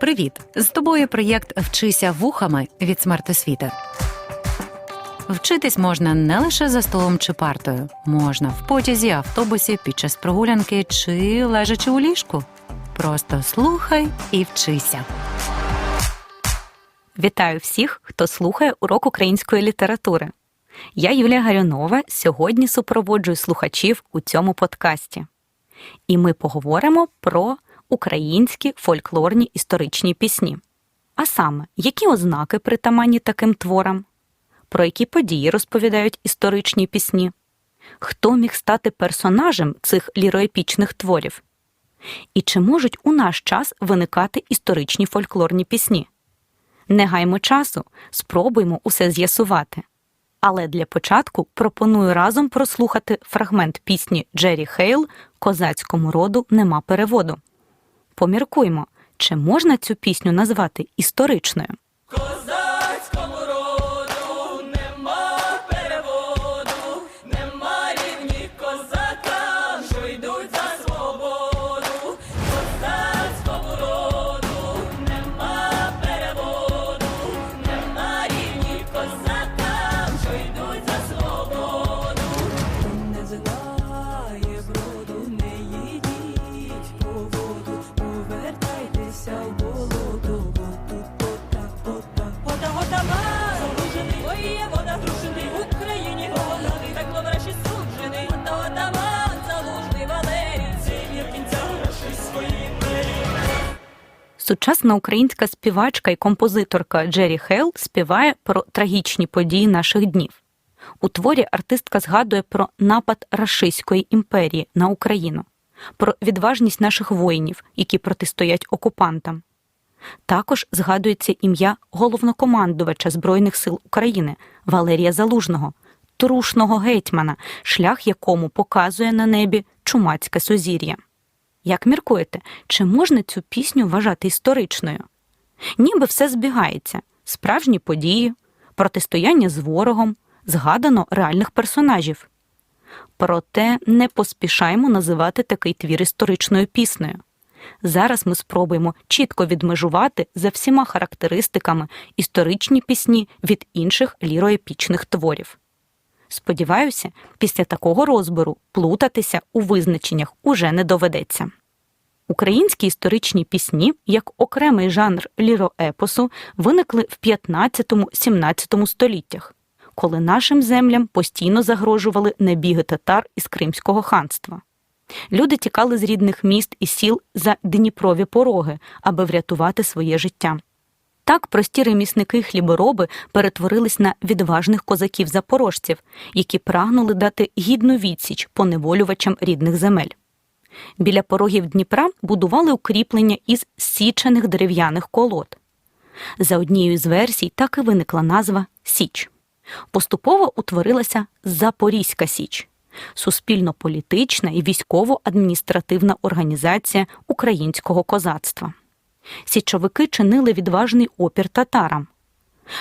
Привіт! З тобою проєкт Вчися вухами від смертосвіти. Вчитись можна не лише за столом чи партою, можна в потязі, автобусі, під час прогулянки чи лежачи у ліжку. Просто слухай і вчися. Вітаю всіх, хто слухає урок української літератури. Я Юлія Гарюнова. Сьогодні супроводжую слухачів у цьому подкасті. І ми поговоримо про українські фольклорні історичні пісні. А саме, які ознаки притаманні таким творам, про які події розповідають історичні пісні, хто міг стати персонажем цих ліроепічних творів, і чи можуть у наш час виникати історичні фольклорні пісні. Не гаймо часу, спробуймо усе з'ясувати. Але для початку пропоную разом прослухати фрагмент пісні Джері Хейл Козацькому роду нема переводу. Поміркуймо, чи можна цю пісню назвати історичною. Сучасна українська співачка і композиторка Джері Хейл співає про трагічні події наших днів. У творі артистка згадує про напад Рашистської імперії на Україну, про відважність наших воїнів, які протистоять окупантам. Також згадується ім'я головнокомандувача Збройних сил України Валерія Залужного, трушного гетьмана, шлях якому показує на небі чумацьке сузір'я. Як міркуєте, чи можна цю пісню вважати історичною? Ніби все збігається: справжні події, протистояння з ворогом, згадано реальних персонажів. Проте не поспішаємо називати такий твір історичною піснею. Зараз ми спробуємо чітко відмежувати за всіма характеристиками історичні пісні від інших ліроепічних творів. Сподіваюся, після такого розбору плутатися у визначеннях уже не доведеться. Українські історичні пісні, як окремий жанр ліроепосу, виникли в 15-17 століттях, коли нашим землям постійно загрожували набіги татар із Кримського ханства. Люди тікали з рідних міст і сіл за Дніпрові пороги, аби врятувати своє життя. Так прості ремісники хлібороби перетворились на відважних козаків-запорожців, які прагнули дати гідну відсіч поневолювачам рідних земель. Біля порогів Дніпра будували укріплення із січених дерев'яних колод. За однією з версій так і виникла назва Січ. Поступово утворилася Запорізька Січ суспільно-політична і військово-адміністративна організація українського козацтва. Січовики чинили відважний опір татарам.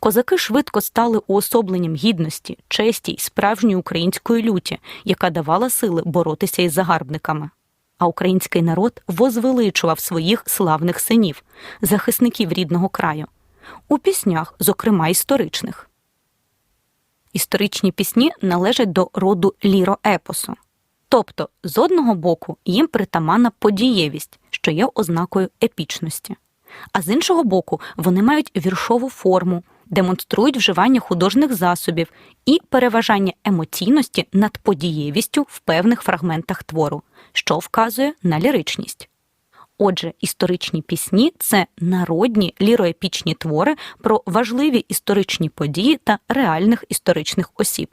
Козаки швидко стали уособленням гідності, честі й справжньої української люті, яка давала сили боротися із загарбниками. А український народ возвеличував своїх славних синів, захисників рідного краю, у піснях, зокрема історичних. Історичні пісні належать до роду ліроепосу. Тобто, з одного боку, їм притаманна подієвість, що є ознакою епічності, а з іншого боку, вони мають віршову форму, демонструють вживання художніх засобів і переважання емоційності над подієвістю в певних фрагментах твору, що вказує на ліричність. Отже, історичні пісні це народні ліроепічні твори про важливі історичні події та реальних історичних осіб.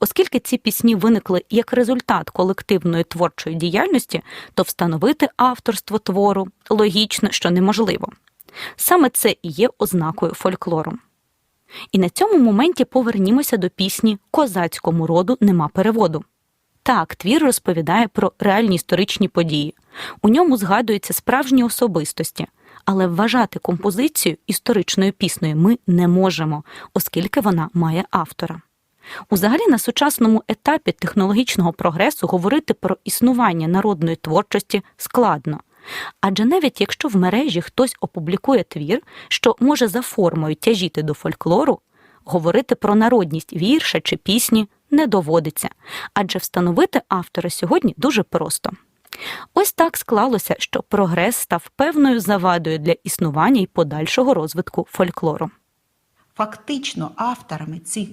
Оскільки ці пісні виникли як результат колективної творчої діяльності, то встановити авторство твору логічно, що неможливо. Саме це і є ознакою фольклору. І на цьому моменті повернімося до пісні Козацькому роду нема переводу. Так, твір розповідає про реальні історичні події. У ньому згадуються справжні особистості, але вважати композицію історичною піснею ми не можемо, оскільки вона має автора. Узагалі на сучасному етапі технологічного прогресу говорити про існування народної творчості складно, Адже навіть якщо в мережі хтось опублікує твір, що може за формою тяжіти до фольклору, говорити про народність вірша чи пісні не доводиться, адже встановити автора сьогодні дуже просто. Ось так склалося, що прогрес став певною завадою для існування і подальшого розвитку фольклору. Фактично, авторами цих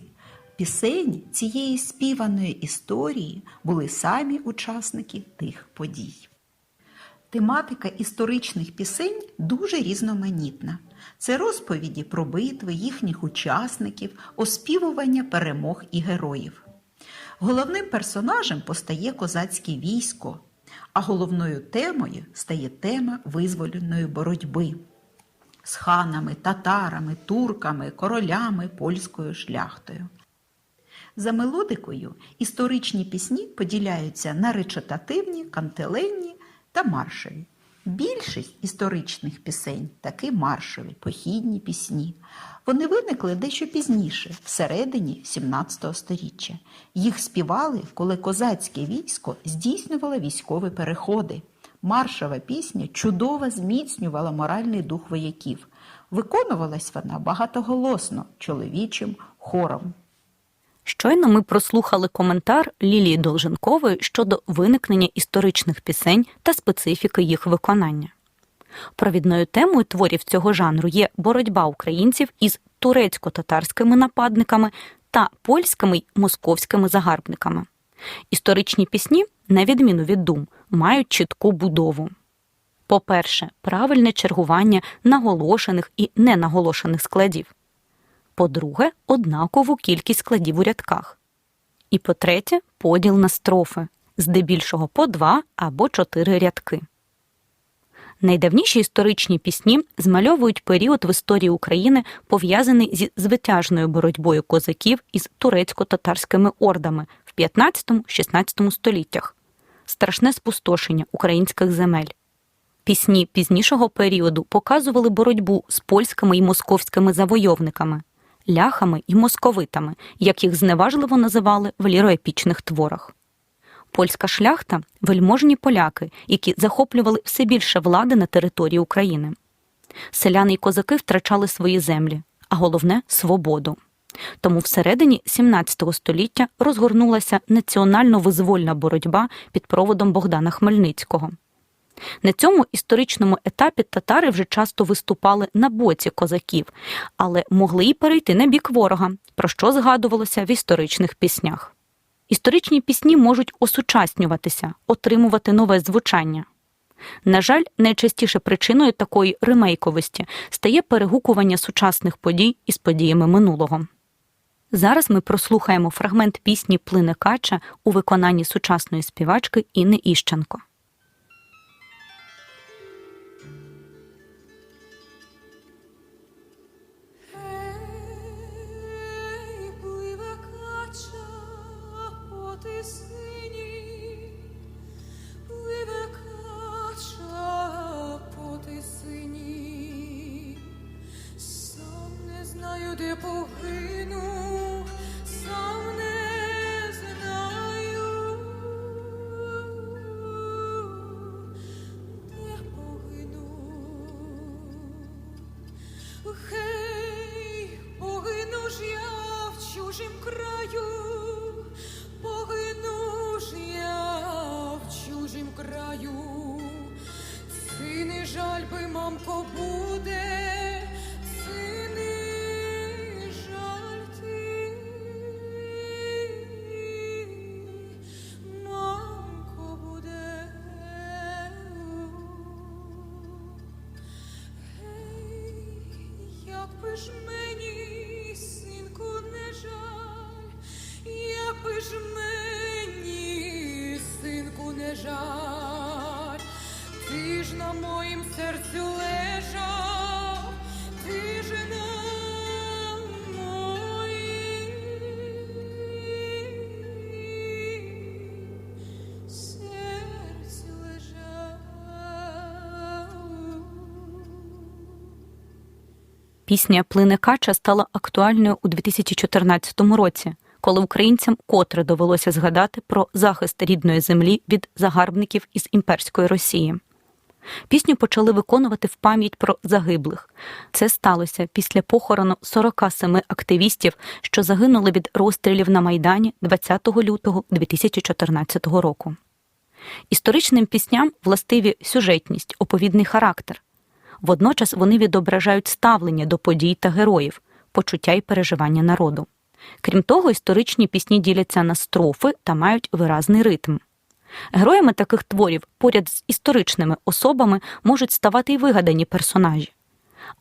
пісень цієї співаної історії були самі учасники тих подій. Тематика історичних пісень дуже різноманітна. Це розповіді про битви їхніх учасників, оспівування перемог і героїв. Головним персонажем постає козацьке військо, а головною темою стає тема визволеної боротьби з ханами, татарами, турками, королями, польською шляхтою. За мелодикою історичні пісні поділяються на речитативні, кантеленні та маршові. Більшість історичних пісень таки маршові, похідні пісні. Вони виникли дещо пізніше, всередині 17 століття. Їх співали, коли козацьке військо здійснювало військові переходи. Маршова пісня чудово зміцнювала моральний дух вояків. Виконувалась вона багатоголосно чоловічим хором. Щойно ми прослухали коментар Лілії Долженкової щодо виникнення історичних пісень та специфіки їх виконання. Провідною темою творів цього жанру є боротьба українців із турецько-татарськими нападниками та польськими й московськими загарбниками. Історичні пісні, на відміну від дум, мають чітку будову. По-перше, правильне чергування наголошених і ненаголошених складів. По-друге, однакову кількість складів у рядках. І по-третє, поділ на строфи, здебільшого по два або чотири рядки. Найдавніші історичні пісні змальовують період в історії України, пов'язаний зі звитяжною боротьбою козаків із турецько-татарськими ордами в 15-16 століттях, страшне спустошення українських земель. Пісні пізнішого періоду показували боротьбу з польськими і московськими завойовниками, ляхами і московитами, як їх зневажливо називали в ліроепічних творах. Польська шляхта вельможні поляки, які захоплювали все більше влади на території України. Селяни й козаки втрачали свої землі, а головне свободу. Тому всередині 17 століття розгорнулася національно-визвольна боротьба під проводом Богдана Хмельницького. На цьому історичному етапі татари вже часто виступали на боці козаків, але могли й перейти на бік ворога, про що згадувалося в історичних піснях. Історичні пісні можуть осучаснюватися, отримувати нове звучання. На жаль, найчастіше причиною такої ремейковості стає перегукування сучасних подій із подіями минулого. Зараз ми прослухаємо фрагмент пісні Плине Кача у виконанні сучасної співачки Інни Іщенко. погину, Пісня Плине Кача стала актуальною у 2014 році, коли українцям котре довелося згадати про захист рідної землі від загарбників із імперської Росії. Пісню почали виконувати в пам'ять про загиблих. Це сталося після похорону 47 активістів, що загинули від розстрілів на Майдані 20 лютого 2014 року. Історичним пісням властиві сюжетність, оповідний характер. Водночас вони відображають ставлення до подій та героїв, почуття і переживання народу. Крім того, історичні пісні діляться на строфи та мають виразний ритм. Героями таких творів поряд з історичними особами можуть ставати й вигадані персонажі.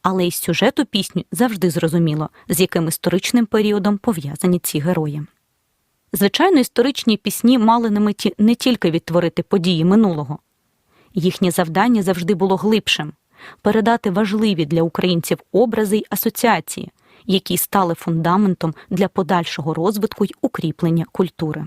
Але із сюжету пісні завжди зрозуміло, з яким історичним періодом пов'язані ці герої. Звичайно, історичні пісні мали на меті не тільки відтворити події минулого. Їхнє завдання завжди було глибшим передати важливі для українців образи й асоціації, які стали фундаментом для подальшого розвитку й укріплення культури.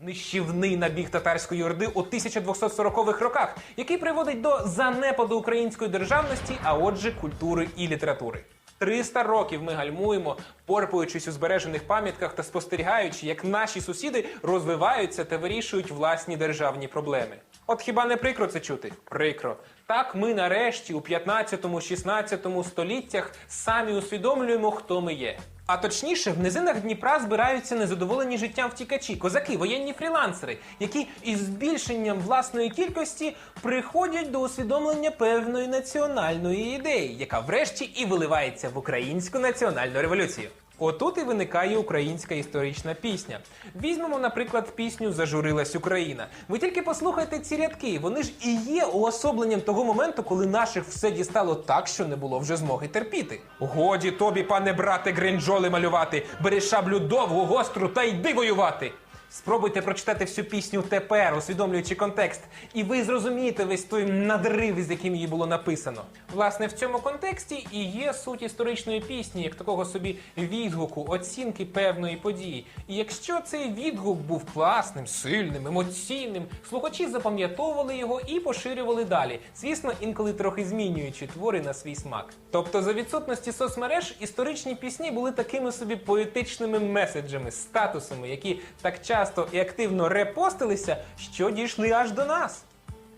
Нищівний набіг татарської орди у 1240-х роках, який приводить до занепаду української державності, а отже, культури і літератури. 300 років ми гальмуємо, порпуючись у збережених пам'ятках та спостерігаючи, як наші сусіди розвиваються та вирішують власні державні проблеми. От хіба не прикро це чути? Прикро. Так ми нарешті у 15-16 століттях самі усвідомлюємо, хто ми є. А точніше, в низинах Дніпра збираються незадоволені життям втікачі, козаки, воєнні фрілансери, які із збільшенням власної кількості приходять до усвідомлення певної національної ідеї, яка врешті і виливається в українську національну революцію. Отут і виникає українська історична пісня. Візьмемо, наприклад, пісню Зажурилась Україна. Ви тільки послухайте ці рядки. Вони ж і є уособленням того моменту, коли наших все дістало так, що не було вже змоги терпіти. Годі тобі, пане брате, гринджоли малювати, бери шаблю довгу, гостру та йди воювати. Спробуйте прочитати всю пісню тепер, усвідомлюючи контекст, і ви зрозумієте весь той надрив, з яким її було написано. Власне, в цьому контексті і є суть історичної пісні, як такого собі відгуку, оцінки певної події. І якщо цей відгук був класним, сильним, емоційним, слухачі запам'ятовували його і поширювали далі. Звісно, інколи трохи змінюючи твори на свій смак. Тобто, за відсутності соцмереж, історичні пісні були такими собі поетичними меседжами, статусами, які так часто і активно репостилися, що дійшли аж до нас.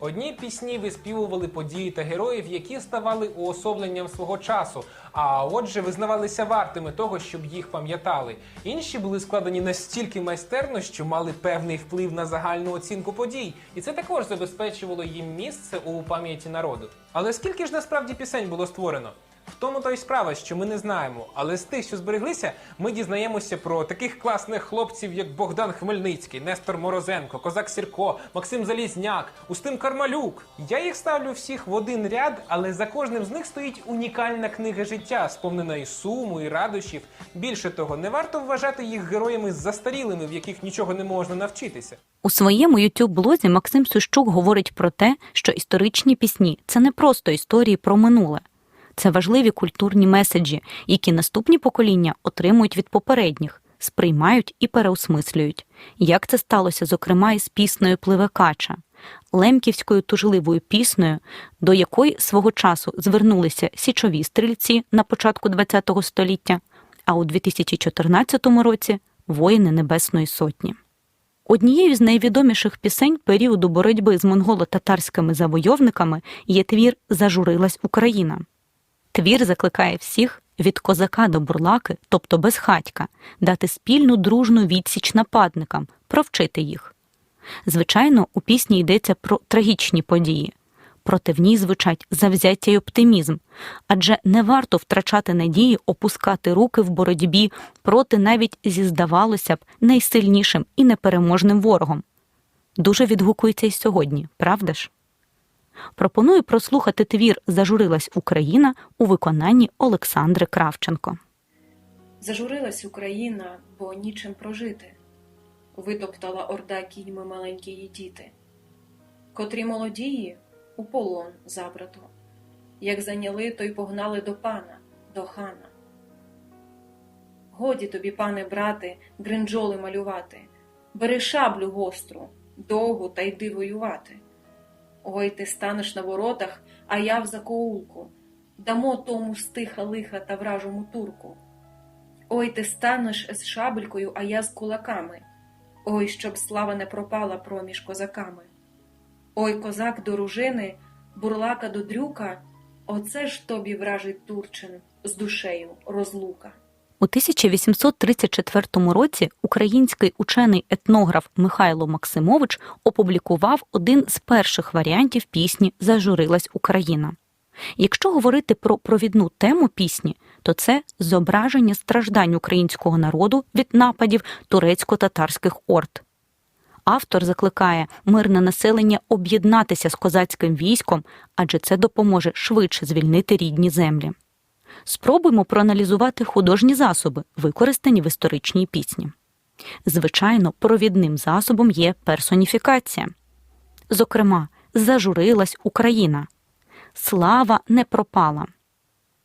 Одні пісні виспівували події та героїв, які ставали уособленням свого часу, а отже, визнавалися вартими того, щоб їх пам'ятали. Інші були складені настільки майстерно, що мали певний вплив на загальну оцінку подій, і це також забезпечувало їм місце у пам'яті народу. Але скільки ж насправді пісень було створено? В тому то й справа, що ми не знаємо, але з тих, що збереглися, ми дізнаємося про таких класних хлопців, як Богдан Хмельницький, Нестор Морозенко, Козак Сірко, Максим Залізняк, Устим Кармалюк. Я їх ставлю всіх в один ряд, але за кожним з них стоїть унікальна книга життя, сповнена і суму, і радощів. Більше того, не варто вважати їх героями застарілими, в яких нічого не можна навчитися. У своєму youtube блозі Максим Сущук говорить про те, що історичні пісні це не просто історії про минуле. Це важливі культурні меседжі, які наступні покоління отримують від попередніх, сприймають і переосмислюють. Як це сталося, зокрема, із піснею Пливе кача, лемківською тужливою піснею, до якої свого часу звернулися січові стрільці на початку ХХ століття, а у 2014 році воїни Небесної Сотні. Однією з найвідоміших пісень періоду боротьби з монголо-татарськими завойовниками є твір Зажурилась Україна. Твір закликає всіх від козака до бурлаки, тобто безхатька, дати спільну дружну відсіч нападникам, провчити їх. Звичайно, у пісні йдеться про трагічні події, проте в ній звучать завзяття й оптимізм, адже не варто втрачати надії опускати руки в боротьбі проти навіть зі, здавалося б, найсильнішим і непереможним ворогом. Дуже відгукується й сьогодні, правда ж? Пропоную прослухати твір Зажурилась Україна у виконанні Олександри Кравченко. Зажурилась Україна, бо нічим прожити. Витоптала орда кіньми маленькі діти, котрі молодії у полон забрато, як зайняли, то й погнали до пана, до хана. Годі тобі, пане брате, гринджоли малювати, бери шаблю гостру, довгу та йди воювати. Ой, ти станеш на воротах, а я в закоулку, дамо тому стиха лиха та вражому турку. Ой, ти станеш з шабелькою, а я з кулаками. Ой, щоб слава не пропала проміж козаками. Ой, козак до ружини, бурлака до дрюка, оце ж тобі вражий Турчин з душею розлука. У 1834 році український учений-етнограф Михайло Максимович опублікував один з перших варіантів пісні Зажурилась Україна. Якщо говорити про провідну тему пісні, то це зображення страждань українського народу від нападів турецько-татарських орд. Автор закликає мирне населення об'єднатися з козацьким військом, адже це допоможе швидше звільнити рідні землі. Спробуймо проаналізувати художні засоби, використані в історичній пісні. Звичайно, провідним засобом є персоніфікація. Зокрема, зажурилась Україна. Слава не пропала.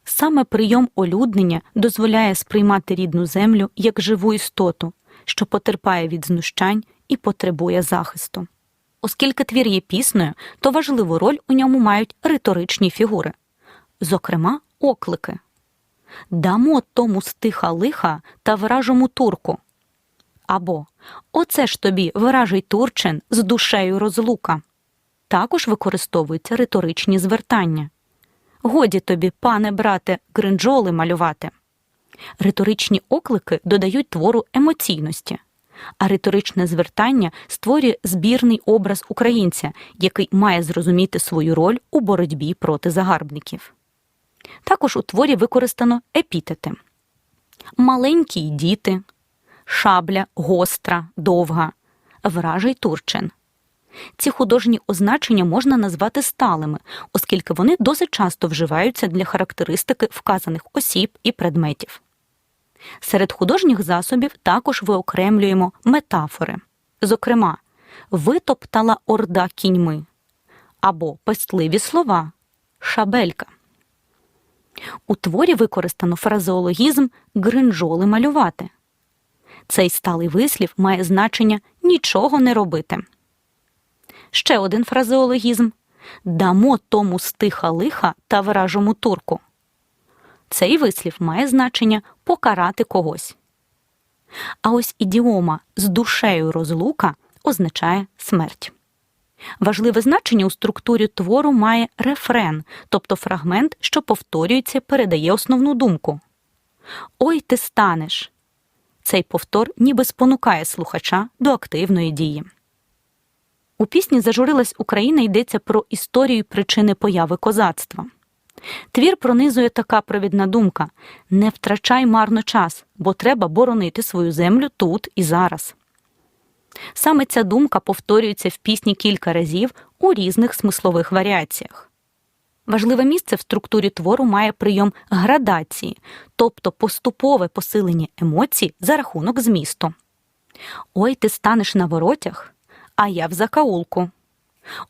Саме прийом олюднення дозволяє сприймати рідну землю як живу істоту, що потерпає від знущань і потребує захисту. Оскільки твір є піснею, то важливу роль у ньому мають риторичні фігури, зокрема, оклики. Дамо тому стиха лиха та вражому турку. Або Оце ж тобі вражий турчин з душею розлука. Також використовуються риторичні звертання. Годі тобі, пане брате, гринджоли малювати. Риторичні оклики додають твору емоційності, а риторичне звертання створює збірний образ українця, який має зрозуміти свою роль у боротьбі проти загарбників. Також у творі використано епітети: маленькі діти, шабля, гостра, довга, вражий турчин. Ці художні означення можна назвати сталими, оскільки вони досить часто вживаються для характеристики вказаних осіб і предметів. Серед художніх засобів також виокремлюємо метафори, зокрема, витоптала орда кіньми або пестливі слова, шабелька. У творі використано фразеологізм гринжоли малювати. Цей сталий вислів має значення нічого не робити. Ще один фразеологізм дамо тому стиха лиха та вражому турку. Цей вислів має значення покарати когось. А ось ідіома з душею розлука означає смерть. Важливе значення у структурі твору має рефрен, тобто фрагмент, що повторюється, передає основну думку. Ой ти станеш. Цей повтор ніби спонукає слухача до активної дії. У пісні Зажурилась Україна йдеться про історію причини появи козацтва. Твір пронизує така провідна думка не втрачай марно час, бо треба боронити свою землю тут і зараз. Саме ця думка повторюється в пісні кілька разів у різних смислових варіаціях. Важливе місце в структурі твору має прийом градації, тобто поступове посилення емоцій за рахунок змісту. Ой, ти станеш на воротях, а я в закаулку.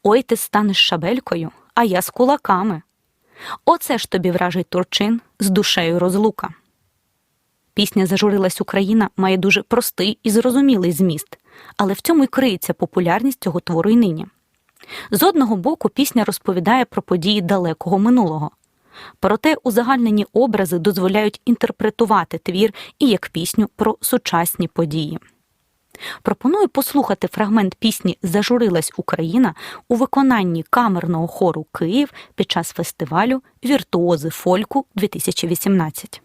Ой, ти станеш шабелькою, а я з кулаками. Оце ж тобі вражий турчин з душею розлука. Пісня Зажурилась Україна має дуже простий і зрозумілий зміст, але в цьому й криється популярність цього твору й нині. З одного боку, пісня розповідає про події далекого минулого. Проте узагальнені образи дозволяють інтерпретувати твір і як пісню про сучасні події. Пропоную послухати фрагмент пісні Зажурилась Україна у виконанні камерного хору Київ під час фестивалю Віртуози фольку 2018.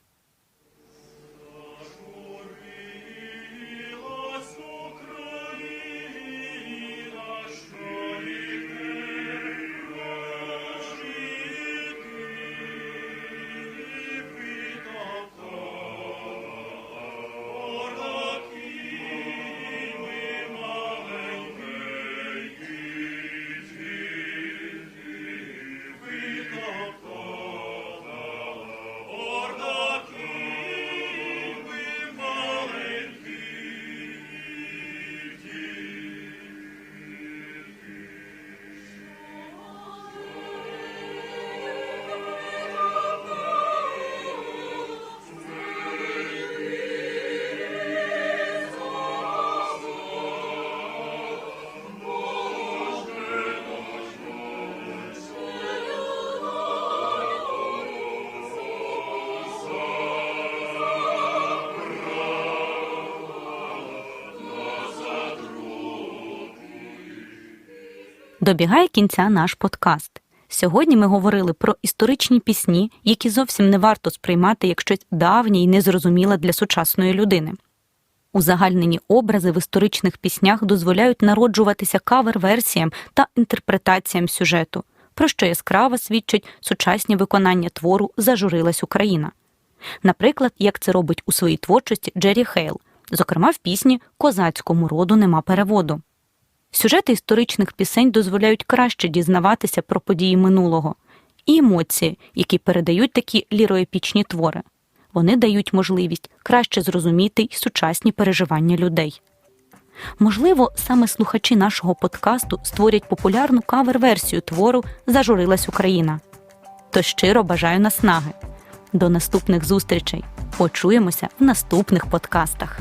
Добігає кінця наш подкаст. Сьогодні ми говорили про історичні пісні, які зовсім не варто сприймати як щось давнє і незрозуміле для сучасної людини. Узагальнені образи в історичних піснях дозволяють народжуватися кавер-версіям та інтерпретаціям сюжету, про що яскраво свідчить сучасні виконання твору Зажурилась Україна. Наприклад, як це робить у своїй творчості Джері Хейл, зокрема в пісні Козацькому роду нема переводу. Сюжети історичних пісень дозволяють краще дізнаватися про події минулого і емоції, які передають такі ліроепічні твори. Вони дають можливість краще зрозуміти й сучасні переживання людей. Можливо, саме слухачі нашого подкасту створять популярну кавер-версію твору Зажурилась Україна. То щиро бажаю наснаги. До наступних зустрічей. Почуємося в наступних подкастах.